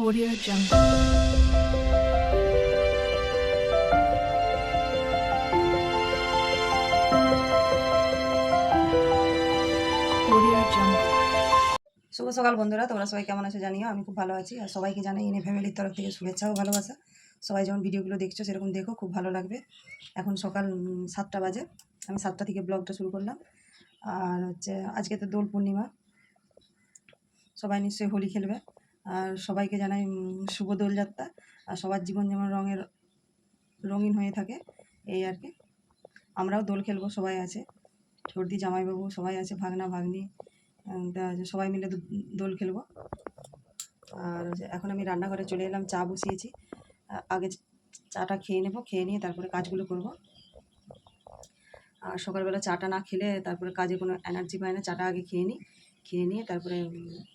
Audio Jungle. শুভ সকাল বন্ধুরা, তোমরা সবাই কেমন আছো জানিও? আমি খুব ভালো আছি। আর সবাইকে জানাই এনে ফ্যামিলির তরফ থেকে শুভেচ্ছা ও ভালোবাসা। সবাই যেমন ভিডিওগুলো দেখছ, সেরকম দেখো, খুব ভালো লাগবে। এখন সকাল সাতটা বাজে। আমি সাতটা থেকে ব্লগটা শুরু করলাম। আর হচ্ছে, আজকে তো দোল পূর্ণিমা। সবাই নিশ্চয়ই হোলি খেলবে। আর সবাইকে জানাই শুভ দোলযাত্রা। আর সবার জীবন যেমন রঙের, রঙিন হয়ে থাকে, এই আর কি। আমরাও দোল খেলব, সবাই আছে। সর্দি, জামাইবাবু সবাই আছে, ভাগনা, ভাগ্নি সবাই মিলে দোল খেলব। আর এখন আমি রান্নাঘরে চলে এলাম, চা বসিয়েছি। আগে চাটা খেয়ে নেব, খেয়ে নিয়ে তারপরে কাজগুলো করব। আর সকালবেলা চাটা না খেলে তারপরে কাজে কোনো এনার্জি পায় না, চাটা আগে খেয়ে নিই। খেয়ে নিয়ে তারপরে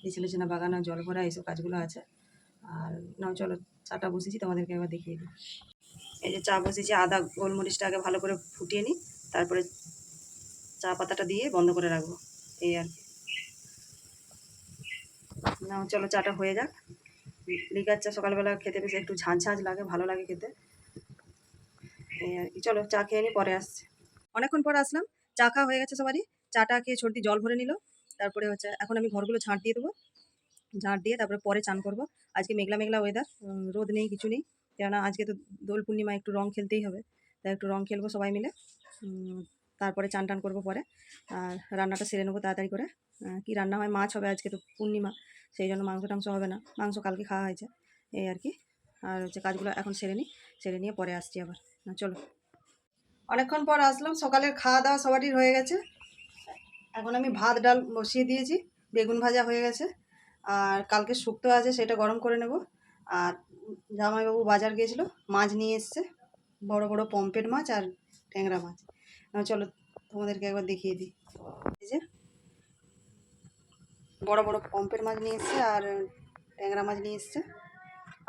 বিছানা চেনা বাগানো জল ভরা এইসব কাজগুলো আছে। আর নাও চলো, চাটা বসেছি তোমাদেরকে একবার দেখিয়ে দিই। এই যে চা বসেছি আদা গোলমরিচটা আগে ভালো করে ফুটিয়ে নিই, তারপরে চা পাতাটা দিয়ে বন্ধ করে রাখব, এই আর কি। না চলো, চাটা হয়ে যাক। লিকার চা সকালবেলা খেতে বেশ একটু ঝাঁঝ ঝাঁঝ লাগে, ভালো লাগে খেতে। এই আর কি, চলো চা খেয়ে নি পরে আসছে। অনেকক্ষণ পর আসলাম, চা খাওয়া হয়ে গেছে সবারই। চাটা খেয়ে সর্দি জল ভরে নিল। তারপরে হচ্ছে, এখন আমি ঘরগুলো ঝাঁট দিয়ে দেবো। ঝাঁট দিয়ে তারপরে পরে চান করব। আজকে মেঘলা মেঘলা ওয়েদার রোদ নেই, কিছু নেই। কেননা আজকে তো দোল পূর্ণিমা, একটু রং খেলতেই হবে। তাই একটু রং খেলব সবাই মিলে। তারপরে চান টান করব পরে। আর রান্নাটা সেরে নেব তাড়াতাড়ি করে। কি রান্না হয়, মাছ হবে আজকে তো পূর্ণিমা। সেই জন্য মাংস টাংস হবে না। মাংস কালকে খাওয়া হয়েছে। এই আর কি। আর হচ্ছে কাজগুলো এখন সেরে নিই। সেরে নিয়ে পরে আসছি আবার। চলো। অনেকক্ষণ পর আসলাম। সকালের খাওয়া দাওয়া সবারই হয়ে গেছে। এখন আমি ভাত, ডাল বসিয়ে দিয়েছি, বেগুন ভাজা হয়ে গেছে। আর কালকে শুক্তো আছে, সেটা গরম করে নেব। আর জামাইবাবু বাজার গিয়েছিল, মাছ নিয়ে এসছে, বড় বড় পম্পের মাছ আর ট্যাংরা মাছ। চলো তোমাদেরকে একবার দেখিয়ে দিই। এই যে বড় বড় পম্পের মাছ নিয়ে এসছে আর ট্যাংরা মাছ নিয়ে এসছে।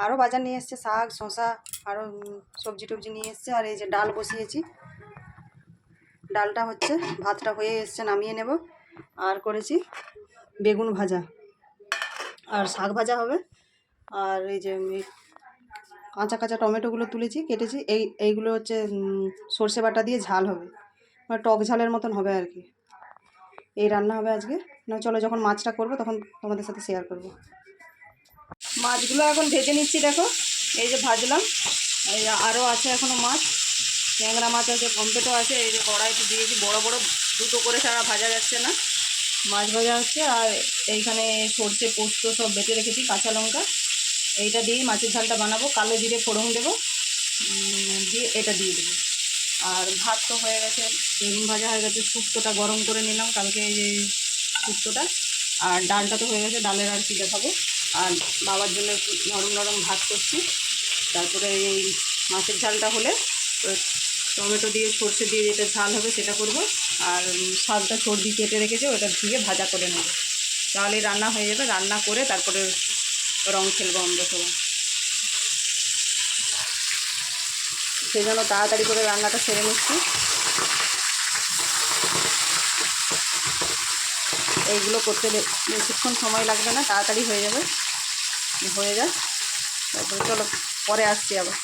আরও বাজার নিয়ে এসছে, শাক শশা আরও সবজি টবজি নিয়ে এসছে। আর এই যে ডাল বসিয়েছি ডালটা হচ্ছে, ভাতটা হয়ে এসছে, নামিয়ে নেব। আর করেছি বেগুন ভাজা। আর শাক ভাজা হবে। আর এই যে কাঁচা কাঁচা টমেটোগুলো তুলেছি, কেটেছি। এই, এইগুলো হচ্ছে সর্ষে বাটা দিয়ে ঝাল হবে। মানে টক ঝালের মতন হবে আর কি। এই রান্না হবে আজকে। না, চলো যখন মাছটা করব, তখন তোমাদের সাথে শেয়ার করব। মাছগুলো এখন ভেজে নিচ্ছি, দেখো। এই যে ভাজলাম। এই আরও আছে এখনও মাছ। ট্যাংরা মাছ আছে কম্পেটও আছে, এই যে কড়াইতে দিয়েছি, বড় বড়, দুটো করে ছাড়া ভাজা যাচ্ছে না। মাছ ভাজা হচ্ছে, আর এইখানে সর্ষে পোস্ত সব বেটে রেখেছি, কাঁচা লঙ্কা। এইটা দিয়েই মাছের ঝালটা বানাবো, কালো জিরে ফোড়ন দেবো দিয়ে এটা দিয়ে দেবো। আর ভাত তো হয়ে গেছে, বেগুন ভাজা হয়ে গেছে, শুক্তোটা গরম করে নিলাম, কালকে এই যে শুক্তোটা। আর ডালটা তো হয়ে গেছে, ডালের আর কি দেখাবো। আর বাবার জন্য একটু নরম নরম ভাত করছি, তারপরে এই মাছের ঝালটা হলে টমেটো দিয়ে সর্ষে দিয়ে যেটা ঝাল হবে সেটা করব। আর শাকটা সর্দি কেটে রেখেছে, ওটা ধুয়ে ভাজা করে নেব। তাহলে রান্না হয়ে যাবে। রান্না করে তারপরে রং খেলব আমরা সবাই। সেই জন্য তাড়াতাড়ি করে রান্নাটা সেরে নিচ্ছি। এইগুলো করতে বেশিক্ষণ সময় লাগবে না, তাড়াতাড়ি হয়ে যাবে। হয়ে যায় তারপরে চলো, পরে আসছি আবার।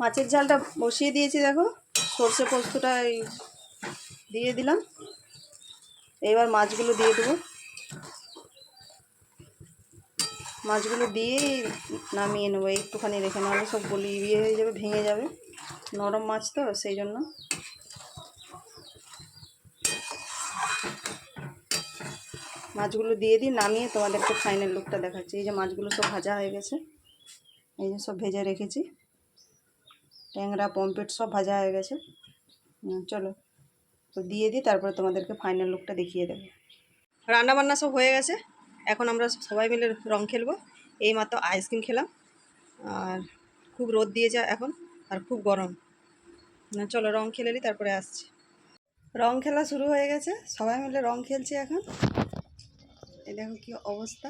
মাছের ঝালটা বসিয়ে দিয়েছি, দেখো। সর্ষে পোস্তটা এই দিয়ে দিলাম। এবার মাছগুলো দিয়ে দেবো। মাছগুলো দিয়েই নামিয়ে নেব, একটুখানি রেখে নাহলে সব গলি ইয়ে হয়ে যাবে, ভেঙে যাবে। নরম মাছ তো, সেই জন্য। মাছগুলো দিয়ে দিই, নামিয়ে তোমাদেরকে ফাইনাল লুকটা দেখাচ্ছি। এই যে মাছগুলো সব ভাজা হয়ে গেছে, এই যে সব ভেজে রেখেছি। ট্যাংরা, পম্পেট সব ভাজা হয়ে গেছে। চলো। তো দিয়ে দিই, তারপরে তোমাদেরকে ফাইনাল লুকটা দেখিয়ে দেবো। রান্না বান্না সব হয়ে গেছে। এখন আমরা সবাই মিলে রং খেলব। এই মাত্র আইসক্রিম খেলাম। আর খুব রোদ দিয়েছে এখন, আর খুব গরম। না, চলো রং খেলে তারপরে আসছি। রং খেলা শুরু হয়ে গেছে। সবাই মিলে রং খেলছি এখন। এই দেখো কি অবস্থা।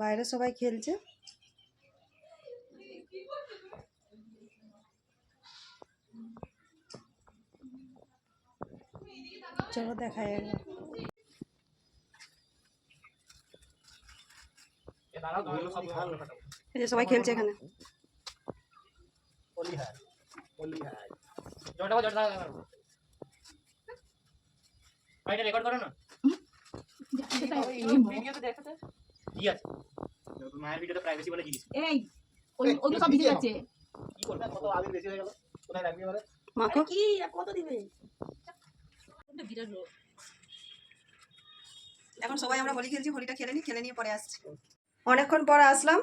বাইরে সবাই খেলছে। চলো দেখা যাবে এই যে সবাই খেলছে এখানে। রেকর্ড করো না কি আছে মায়ের ভিডিওতে প্রাইভেসি বলে জিনিস এই ওই- ওগুলো সব ভিজে যাচ্ছে। কি করবে মাখো। কি কত দিবে? বিরাট রোগ। এখন সবাই আমরা হোলি খেলছি, হোলিটা খেলে নিই খেলে নিয়ে পরে আসছি। অনেকক্ষণ পর আসলাম,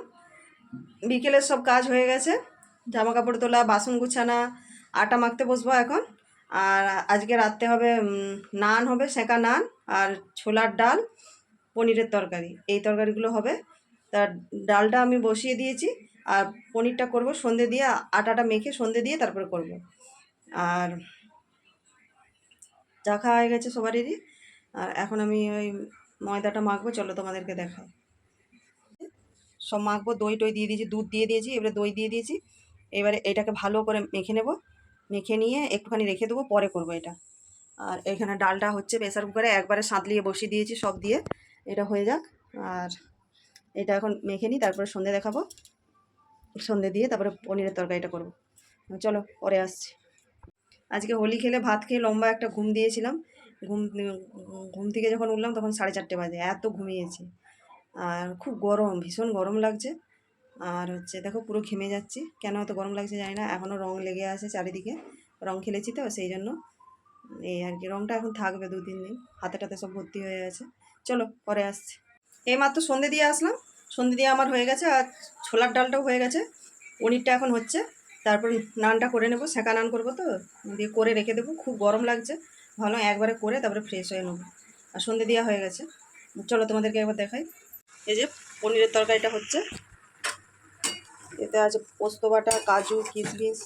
বিকেলের সব কাজ হয়ে গেছে। জামা কাপড় তোলা, বাসন গুছানা, আটা মাখতে বসবো এখন। আর আজকে রাত্রে হবে নান হবে, সেঁকা নান আর ছোলার ডাল, পনিরের তরকারি। এই তরকারিগুলো হবে। তার ডালটা আমি বসিয়ে দিয়েছি আর পনিরটা করব সন্ধে দিয়ে, আটাটা মেখে সন্ধে দিয়ে তারপরে করব। আর চা খাওয়া হয়ে গেছে সবারই। আর এখন আমি ওই ময়দাটা মাখবো, চলো তোমাদেরকে দেখাই। সব মাখবো, দই টই দিয়ে দিয়েছি, দুধ দিয়ে দিয়েছি, এবারে দই দিয়ে দিয়েছি। এবারে এটাকে ভালো করে মেখে নেব। মেখে নিয়ে একটুখানি রেখে দেবো, পরে করব এটা। আর এখানে ডালটা হচ্ছে প্রেসার কুকারে একবারে সাঁতলিয়ে বসিয়ে দিয়েছি সব দিয়ে। এটা হয়ে যাক। আর এটা এখন মেখে নিই, তারপরে সন্ধে দেখাবো। সন্ধে দিয়ে তারপরে পনিরের তরকারিটা করব। চলো, পরে আসছি। আজকে হোলি খেলে ভাত খেয়ে লম্বা একটা ঘুম দিয়েছিলাম। ঘুম ঘুম থেকে যখন উঠলাম তখন সাড়ে চারটে বাজে, এত ঘুমিয়েছি। আর খুব গরম, ভীষণ গরম লাগছে। আর হচ্ছে দেখো পুরো ঘেমে যাচ্ছি। কেন এত গরম লাগছে জানি না এখনও রং লেগে আছে চারিদিকে। রং খেলেছি তো, সেই জন্য এই আর কি, রংটা এখন থাকবে দু তিন দিন। হাতে টাতে সব ভর্তি হয়ে আছে চলো, পরে আসছি। এই মাত্র সন্ধে দিয়ে আসলাম। সন্ধে দিয়ে আমার হয়ে গেছে আর ছোলার ডালটাও হয়ে গেছে। পনিরটা এখন হচ্ছে। তারপর নানটা করে নেব সেঁকা নান করব তো, দিয়ে করে রেখে দেবো, খুব গরম লাগছে। ভালো একবারে করে তারপরে ফ্রেশ হয়ে নেব। আর সন্ধে দেওয়া হয়ে গেছে। চলো তোমাদেরকে একবার দেখাই। এই যে পনিরের তরকারিটা হচ্ছে। এতে আছে পোস্ত বাটা, কাজু কিশমিশ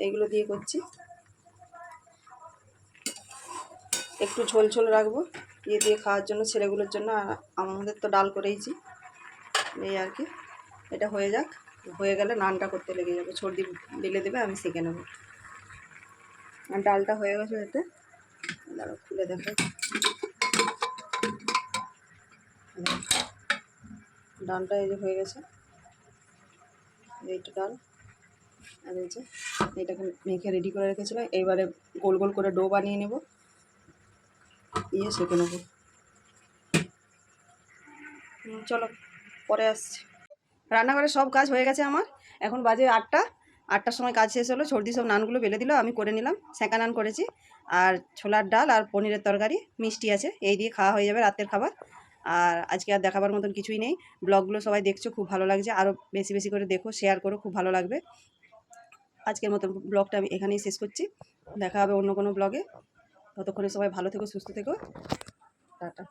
এইগুলো দিয়ে করছি। একটু ঝোল ঝোল রাখব। দিয়ে দিয়ে খাওয়ার জন্য, ছেলেগুলোর জন্য, আর আমাদের তো ডাল করেইছি। এই আর কি। এটা হয়ে যাক। হয়ে গেলে নানটা করতে লেগে যাবে। সর্দি বেলে দেবে, আমি সেঁকে নেব। আর ডালটা হয়ে গেছে এতে। দাঁড়াও, খুলে দেখো। ডালটা এই যে হয়ে গেছে। এইটা ডাল। আর এই যে এটাকে মেখে রেডি করে রেখেছিলাম। এইবারে গোল গোল করে ডো বানিয়ে নেব। দিয়ে সেঁকে নেব। চলো, পরে আসছি। রান্নাঘরে সব কাজ হয়ে গেছে আমার। এখন বাজে আটটা। আটটার সময় কাজ শেষ হলো, সর্দি সব নানগুলো বেলে দিল, আমি করে নিলাম সেঁকা নান করেছি। আর ছোলার ডাল আর পনিরের তরকারি, মিষ্টি আছে, এই দিয়ে খাওয়া হয়ে যাবে রাতের খাবার। আর আজকে আর দেখাবার মতন কিছুই নেই। ব্লগগুলো সবাই দেখছ, খুব ভালো লাগছে। আরও বেশি বেশি করে দেখো শেয়ার করো, খুব ভালো লাগবে। আজকের মতন ব্লগটা আমি এখানেই শেষ করছি। দেখা হবে অন্য কোনো ব্লগে। ততক্ষণে সবাই ভালো থেকো, সুস্থ থেকো। টাটা।